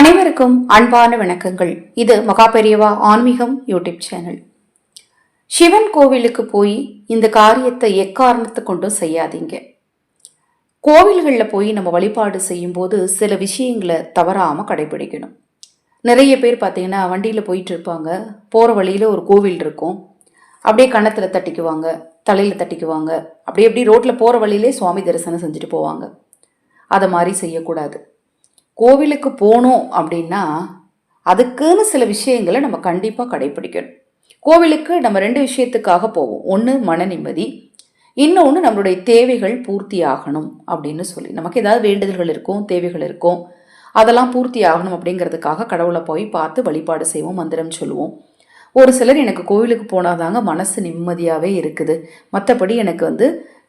அனைவருக்கும் அன்பான வணக்கங்கள். இது மகாபெரியவா ஆன்மீகம் யூடியூப் சேனல். சிவன் கோவிலுக்கு போய் இந்த காரியத்தை எக்காரணத்தை கொண்டும் செய்யாதீங்க. கோவில்களில் போய் நம்ம வழிபாடு செய்யும்போது சில விஷயங்களை தவறாமல் கடைபிடிக்கணும். நிறைய பேர் பார்த்தீங்கன்னா வண்டியில் போயிட்டு இருப்பாங்க. போகிற வழியில் ஒரு கோவில் இருக்கும். அப்படியே கன்னத்தில் தட்டிக்குவாங்க தலையில் தட்டிக்குவாங்க. அப்படியே அப்படியே ரோட்டில் போகிற வழியிலே சுவாமி தரிசனம் செஞ்சுட்டு போவாங்க. அதை மாதிரி செய்யக்கூடாது. கோவிலுக்கு போனோம் அப்படின்னா அதுக்குன்னு சில விஷயங்களை நம்ம கண்டிப்பாக கடைபிடிக்கணும் கோவிலுக்கு நம்ம ரெண்டு விஷயத்துக்காக போவோம். ஒன்று மன நிம்மதி இன்னொன்று நம்மளுடைய தேவைகள் பூர்த்தி ஆகணும் அப்படின்னு சொல்லி. நமக்கு ஏதாவது வேண்டுதல்கள் இருக்கும் தேவைகள் இருக்கும் அதெல்லாம் பூர்த்தி ஆகணும் அப்படிங்கிறதுக்காக கடவுளை போய் பார்த்து வழிபாடு செய்வோம் மந்திரம் சொல்லுவோம். ஒரு சிலர் எனக்கு கோவிலுக்கு போனாதாங்க மனசு நிம்மதியாகவே இருக்குது. மற்றபடி எனக்கு வந்து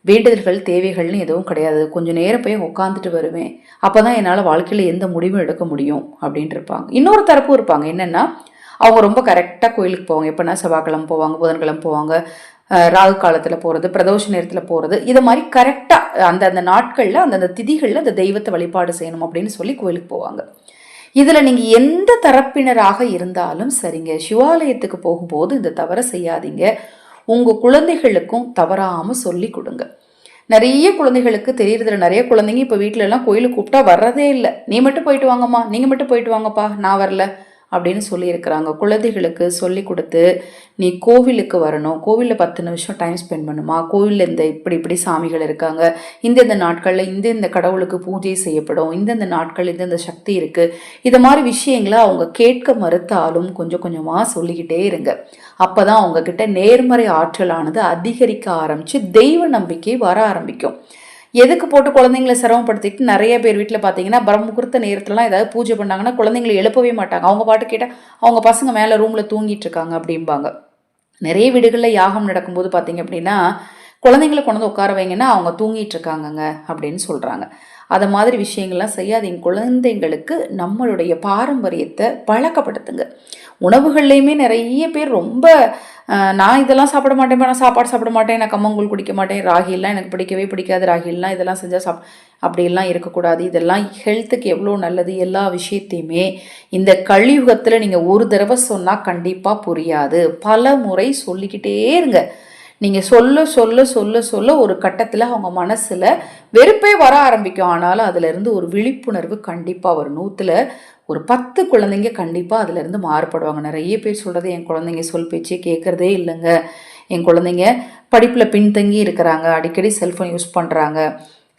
வேண்டுதல்கள் தேவைகள்னு எதுவும் கிடையாது. கொஞ்சம் நேரம் போய் உட்காந்துட்டு வருவேன். அப்போ தான் என்னால் வாழ்க்கையில் எந்த முடிவும் எடுக்க முடியும் அப்படின்ட்டு இருப்பாங்க இன்னொரு தரப்பும் இருப்பாங்க. என்னென்னா அவங்க ரொம்ப கரெக்டாக கோயிலுக்கு போவாங்க. எப்போனா செவ்வாய்க்கிழமை போவாங்க புதன்கிழமை போவாங்க ராகு காலத்தில் போகிறது பிரதோஷ நேரத்தில் போகிறது இதை மாதிரி கரெக்டாக அந்த அந்த நாட்களில் அந்தந்த திதிகளில் அந்த தெய்வத்தை வழிபாடு செய்யணும் அப்படின்னு சொல்லி கோயிலுக்கு போவாங்க. இதில் நீங்கள் எந்த தரப்பினராக இருந்தாலும் சரிங்க. சிவாலயத்துக்கு போகும்போது இந்த தவறை செய்யாதீங்க. உங்கள் குழந்தைகளுக்கும் தவறாமல் சொல்லி கொடுங்க. நிறைய குழந்தைகளுக்கு தெரியறதுல நிறைய குழந்தைங்க இப்போ வீட்டிலலாம் கோயிலுக்கு கூப்பிட்டா வர்றதே இல்லை. நீ மட்டும் போயிட்டு வாங்கம்மா நீங்கள் மட்டும் போயிட்டு வாங்கப்பா நான் வரல. அப்படின்னு சொல்லியிருக்கிறாங்க. குழந்தைகளுக்கு சொல்லி கொடுத்து நீ கோவிலுக்கு வரணும். கோவிலில் பத்து நிமிஷம் டைம் ஸ்பெண்ட் பண்ணுமா? கோவிலில் இந்த இப்படி இப்படி சாமிகள் இருக்காங்க. இந்தந்த நாட்களில் இந்தந்த கடவுளுக்கு பூஜை செய்யப்படும். இந்தந்த நாட்கள் இந்தந்த சக்தி இருக்குது இது மாதிரி விஷயங்களை அவங்க கேட்க மறுத்தாலும் கொஞ்சம் கொஞ்சமாக சொல்லிக்கிட்டே இருங்க. அப்போ தான் அவங்கக்கிட்ட நேர்மறை ஆற்றலானது அதிகரிக்க ஆரம்பித்து தெய்வ நம்பிக்கை வர ஆரம்பிக்கும். எதுக்கு போட்டு குழந்தைங்களை சிரமப்படுத்திட்டு நிறைய பேர் வீட்டில் பார்த்தீங்கன்னா பிரம்மகுர்த்த நேரத்துலலாம் ஏதாவது பூஜை பண்ணாங்கன்னா குழந்தைங்களை எழுப்பவே மாட்டாங்க. அவங்க பாட்டு கேட்டால் அவங்க பசங்க மேலே ரூமில் தூங்கிட்டு இருக்காங்க அப்படிம்பாங்க. நிறைய வீடுகளில் யாகம் நடக்கும்போது பார்த்தீங்க அப்படின்னா குழந்தைங்களை கொண்டு வந்து உட்கார வைங்கன்னா அவங்க தூங்கிட்டு இருக்காங்கங்க அப்படின்னு சொல்கிறாங்க அதை மாதிரி விஷயங்கள்லாம் செய்யாதீங்க. குழந்தைங்களுக்கு நம்மளுடைய பாரம்பரியத்தை பழக்கப்படுத்துங்க. உணவுகள்லையுமே நிறைய பேர் ரொம்ப நான் இதெல்லாம் சாப்பிட மாட்டேன் நான் சாப்பாடு சாப்பிட மாட்டேன் நான் கம்மங்கூழ் குடிக்க மாட்டேன் ராகிலாம் எனக்கு பிடிக்கவே பிடிக்காது ராகிலாம் இதெல்லாம் செஞ்சால் சாப் அப்படியெல்லாம் இருக்கக்கூடாது. இதெல்லாம் ஹெல்த்துக்கு எவ்வளோ நல்லது எல்லா விஷயத்தையுமே இந்த கழியுகத்தில் நீங்கள் ஒரு தடவை சொன்னால் கண்டிப்பாக புரியாது. பல முறை சொல்லிக்கிட்டே இருங்க. நீங்கள் சொல்ல சொல்ல சொல்ல சொல்ல ஒரு கட்டத்தில் அவங்க மனசில் வெறுப்பே வர ஆரம்பிக்கும். ஆனாலும் அதிலிருந்து ஒரு விழிப்புணர்வு கண்டிப்பாக வரும். நூற்றில் ஒரு பத்து குழந்தைங்க கண்டிப்பாக அதிலேருந்து மாறுபடுவாங்க. நிறைய பேர் சொல்கிறது என் குழந்தைங்க சொல் பேச்சே கேட்குறதே இல்லைங்க. என் குழந்தைங்க படிப்பில் பின்தங்கி இருக்கிறாங்க. அடிக்கடி செல்ஃபோன் யூஸ் பண்ணுறாங்க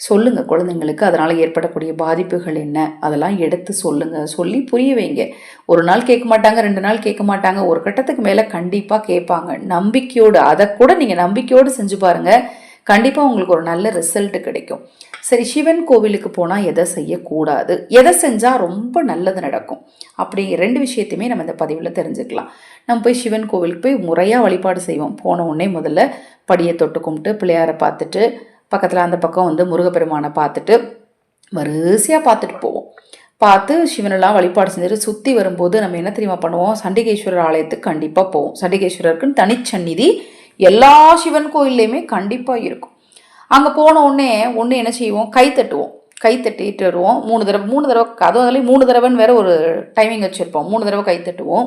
சொல்லுங்கள் குழந்தைங்களுக்கு அதனால் ஏற்படக்கூடிய பாதிப்புகள் என்ன? அதெல்லாம் எடுத்து சொல்லுங்கள் சொல்லி புரிய வைங்க. ஒரு நாள் கேட்க மாட்டாங்க ரெண்டு நாள் கேட்க மாட்டாங்க. ஒரு கட்டத்துக்கு மேலே கண்டிப்பாக கேட்பாங்க. நம்பிக்கையோடு அதை கூட நீங்கள் நம்பிக்கையோடு செஞ்சு பாருங்கள் கண்டிப்பாக உங்களுக்கு ஒரு நல்ல ரிசல்ட் கிடைக்கும். சரி சிவன் கோவிலுக்கு போனால் எதை செய்யக்கூடாது? எதை செஞ்சால் ரொம்ப நல்லது நடக்கும்? அப்படி ரெண்டு விஷயத்தையுமே நம்ம இந்த பதிவில் தெரிஞ்சுக்கலாம். நம்ம போய் சிவன் கோவிலுக்கு போய் முறையாக வழிபாடு செய்வோம். போன உடனே முதல்ல படியை தொட்டு கும்பிட்டு பிள்ளையாரை பார்த்துட்டு பக்கத்தில் அந்த பக்கம் வந்து முருகப்பெருமானை பார்த்துட்டு வரிசையாக பார்த்துட்டு போவோம். பார்த்து சிவனெல்லாம் வழிபாடு செஞ்சுட்டு சுற்றி வரும்போது நம்ம என்ன தெரியுமா பண்ணுவோம்? சண்டிகேஸ்வரர் ஆலயத்துக்கு கண்டிப்பாக போவோம். சண்டிகேஸ்வரருக்குன்னு தனிச்சந்நிதி எல்லா சிவன் கோயில்லையுமே கண்டிப்பாக இருக்கும். அங்கே போன உடனே ஒன்று என்ன செய்வோம்? கை தட்டுவோம். கை தட்டிட்டு வருவோம் மூணு தடவை மூணு தடவை அதுவும் அதில் மூணு தடவைன்னு வேற ஒரு டைமிங் வச்சுருப்போம். மூணு தடவை கை தட்டுவோம்.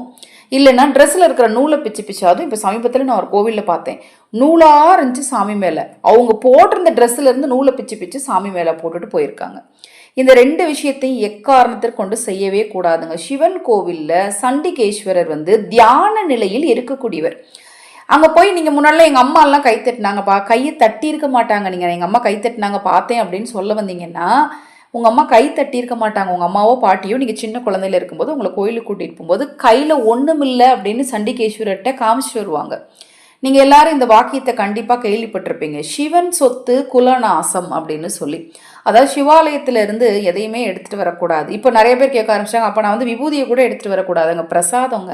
இல்லைன்னா ட்ரெஸ்ஸில் இருக்கிற நூலை பிச்சு பிச்சு அதுவும் இப்போ சமீபத்தில் நான் ஒரு கோவிலில் பார்த்தேன். நூலாக இருந்துச்சு சாமி மேலே. அவங்க போட்டிருந்த ட்ரெஸ்ஸில் இருந்து நூலை பிச்சு பிச்சு சாமி மேலே போட்டுட்டு போயிருக்காங்க. இந்த ரெண்டு விஷயத்தையும் எக்காரணத்திற்கு கொண்டு செய்யவே கூடாதுங்க. சிவன் கோவிலில் சண்டிகேஸ்வரர் வந்து தியான நிலையில் இருக்கக்கூடியவர். அங்கே போய் நீங்கள் முன்னாடிலாம் எங்கள் அம்மாலாம் கை தட்டினாங்கப்பா. கையை தட்டி இருக்க மாட்டாங்க நீங்கள் எங்கள் அம்மா கை தட்டினாங்க பார்த்தேன் அப்படின்னு சொல்ல வந்தீங்கன்னா உங்கள் அம்மா கை தட்டி இருக்க மாட்டாங்க. உங்கள் அம்மாவோ பாட்டியோ நீங்கள் சின்ன குழந்தையில இருக்கும்போது உங்களை கோயிலுக்கு கூட்டிகிட்டு போகும்போது கையில் ஒன்றுமில்லை அப்படின்னு சண்டிகேஸ்வரர்கிட்ட காமிச்சிட்டு வருவாங்க. நீங்கள் எல்லாரும் இந்த வாக்கியத்தை கண்டிப்பாக கேள்விப்பட்டிருப்பீங்க. சிவன் சொத்து குலநாசம் அப்படின்னு சொல்லி. அதாவது சிவாலயத்திலேருந்து எதையுமே எடுத்துகிட்டு வரக்கூடாது. இப்போ நிறைய பேர் கேட்க ஆரம்பிச்சாங்க அப்போ நான் வந்து விபூதியை கூட எடுத்துகிட்டு வரக்கூடாதுங்க. பிரசாதங்க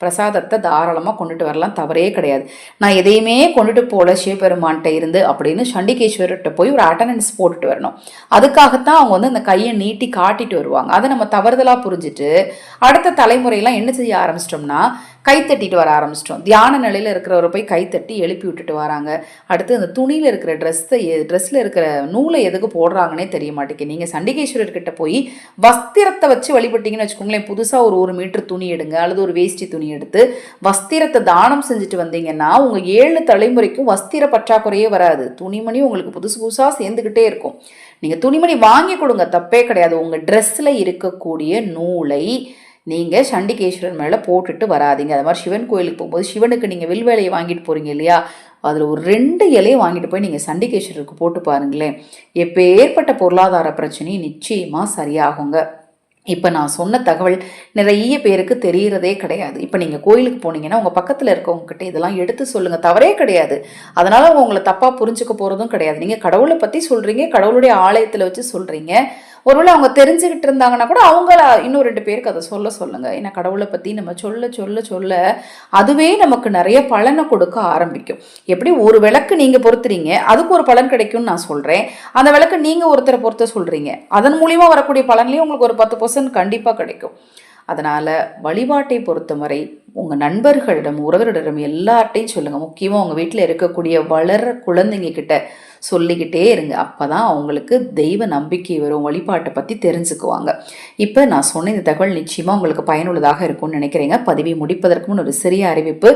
பிரசாதத்தை தாராளமாக கொண்டுட்டு வரலாம். தவறே கிடையாது. நான் எதையுமே கொண்டுட்டு போகல. சிவபெருமான்கிட்ட இருந்து அப்படின்னு சண்டிகேஸ்வரர்கிட்ட போய் ஒரு அட்டண்டன்ஸ் போட்டுட்டு வரணும். அதுக்காகத்தான் அவங்க வந்து அந்த கையை நீட்டி காட்டிட்டு வருவாங்க. அதை நம்ம தவறுதலாக புரிஞ்சுட்டு அடுத்த தலைமுறையெல்லாம் என்ன செய்ய ஆரம்பிச்சிட்டோம்னா கைத்தட்டிட்டு வர ஆரம்பிச்சிட்டோம். தியான நிலையில் இருக்கிறவரை போய் கைத்தட்டி எழுப்பி விட்டுட்டு வராங்க. அடுத்து அந்த துணியில் இருக்கிற ட்ரெஸ்ஸை ட்ரெஸ்ஸில் இருக்கிற நூலை எதுக்கு போடுறாங்கன்னே தெரிய மாட்டேங்குது. நீங்கள் சண்டிகேஸ்வரர்கிட்ட போய் வஸ்திரத்தை வச்சு வழிபட்டிங்கன்னு வச்சுக்கோங்களேன் புதுசாக ஒரு ஒரு மீட்டர் துணி எடுங்க அல்லது ஒரு வேஷ்டி துணி எடுத்து வஸ்திரத்தை தானம் செஞ்சுட்டு வந்தீங்கன்னா உங்கள் ஏழு தலைமுறைக்கும் வஸ்திர பற்றாக்குறையே வராது. துணிமணி உங்களுக்கு புதுசு புதுசாக சேர்ந்துக்கிட்டே இருக்கும். நீங்கள் துணிமணி வாங்கி கொடுங்க தப்பே கிடையாது. உங்கள் ட்ரெஸ்ஸில் இருக்கக்கூடிய நூலை நீங்கள் சண்டிகேஸ்வரன் மேலே போட்டுட்டு வராதீங்க. அது மாதிரி சிவன் கோயிலுக்கு போகும்போது சிவனுக்கு நீங்கள் வில்வேலையை வாங்கிட்டு போகிறீங்க இல்லையா? அதில் ஒரு ரெண்டு இலையை வாங்கிட்டு போய் நீங்கள் சண்டிகேஸ்வரருக்கு போட்டு பாருங்களேன். எப்போ ஏற்பட்ட பொருளாதார பிரச்சனையும் நிச்சயமாக சரியாகுங்க. இப்போ நான் சொன்ன தகவல் நிறைய பேருக்கு தெரிகிறதே கிடையாது. இப்போ நீங்கள் கோயிலுக்கு போனீங்கன்னா உங்கள் பக்கத்தில் இருக்கவங்ககிட்ட இதெல்லாம் எடுத்து சொல்லுங்கள் தவறே கிடையாது. அதனால் அவங்க உங்களை தப்பாக புரிஞ்சுக்க போகிறதும் கிடையாது. நீங்கள் கடவுளை பற்றி சொல்கிறீங்க கடவுளுடைய ஆலயத்தில் வச்சு சொல்கிறீங்க ஒருவேளை அவங்க தெரிஞ்சுக்கிட்டு இருந்தாங்கன்னா கூட அவங்கள இன்னும் ரெண்டு பேருக்கு அதை சொல்ல சொல்லுங்க. ஏன்னா கடவுளை பற்றி நம்ம சொல்ல சொல்ல சொல்ல அதுவே நமக்கு நிறைய பலனை கொடுக்க ஆரம்பிக்கும். எப்படி? ஒரு விளக்கு நீங்கள் பொறுத்துறீங்க அதுக்கு ஒரு பலன் கிடைக்கும்னு நான் சொல்கிறேன் அந்த விளக்கு நீங்கள் ஒருத்தரை பொறுத்த சொல்கிறீங்க அதன் மூலிமா வரக்கூடிய பலன்லேயும் உங்களுக்கு ஒரு பத்து பர்சன்ட் கண்டிப்பாக கிடைக்கும். அதனால் வழிபாட்டை பொறுத்தவரை உங்கள் நண்பர்களிடம் உறவினரிடம் எல்லார்ட்டையும் சொல்லுங்கள் முக்கியமாக உங்கள் வீட்டில் இருக்கக்கூடிய வளர குழந்தைங்க கிட்ட சொல்லிக்கிட்டே இருங்க. அப்போ தான் அவங்களுக்கு தெய்வ நம்பிக்கை வரும். வழிபாட்டை பற்றி தெரிஞ்சுக்குவாங்க. இப்போ நான் சொன்ன இந்த தகவல் நிச்சயமாக உங்களுக்கு பயனுள்ளதாக இருக்கும்னு நினைக்கிறேங்க. பதிவை முடிப்பதற்கு முன் ஒரு சிறிய அறிவிப்பு.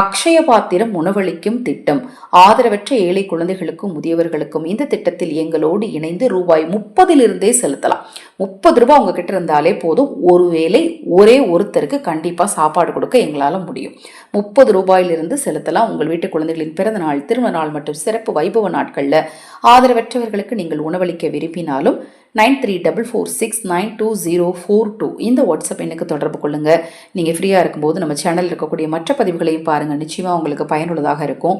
அக்ஷய பாத்திரம் உணவளிக்கும் திட்டம். ஆதரவற்ற ஏழை குழந்தைகளுக்கும் முதியவர்களுக்கும் இந்த திட்டத்தில் எங்களோடு இணைந்து ரூபாய் முப்பதிலிருந்தே செலுத்தலாம். முப்பது ரூபாய் உங்ககிட்ட இருந்தாலே போதும். ஒருவேளை ஒரே ஒருத்தருக்கு கண்டிப்பாக சாப்பாடு கொடுக்க எங்களால் முடியும். முப்பது ரூபாயிலிருந்து செலுத்தலாம். உங்கள் வீட்டு குழந்தைகளின் பிறந்த நாள் திருமண நாள் மற்றும் சிறப்பு வைபவ நாட்களில் ஆதரவற்றவர்களுக்கு நீங்கள் உணவளிக்க விரும்பினாலும் nine three double four six nine two zero four two இந்த வாட்ஸ்அப் எண்ணுக்கு தொடர்பு கொள்ளுங்கள் நீங்கள் ஃப்ரீயாக இருக்கும்போது நம்ம சேனலில் இருக்கக்கூடிய மற்ற பதிவுகளையும் பாருங்கள் நிச்சயமாக உங்களுக்கு பயனுள்ளதாக இருக்கும்.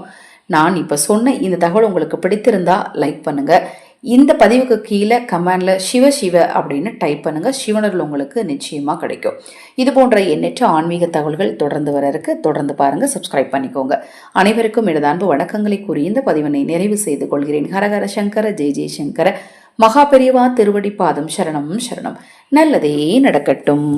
நான் இப்போ சொன்ன இந்த தகவல் உங்களுக்கு பிடித்திருந்தா லைக் பண்ணுங்கள் இந்த பதிவுக்கு கீழே கமெண்டில் சிவ சிவ அப்படின்னு டைப் பண்ணுங்கள் சிவனர்கள் உங்களுக்கு நிச்சயமாக கிடைக்கும். இது போன்ற எண்ணற்ற ஆன்மீக தகவல்கள் தொடர்ந்து வர இருக்கு. தொடர்ந்து பாருங்கள் சப்ஸ்கிரைப் பண்ணிக்கோங்க. அனைவருக்கும் எனது வணக்கங்களை கூறி இந்த பதிவினை நிறைவு செய்து கொள்கிறேன். ஹரஹர சங்கர ஜெய் ஜெய்சங்கர மகா பெரியவா திருவடி பாதம் சரணம் சரணம். நல்லதே நடக்கட்டும்.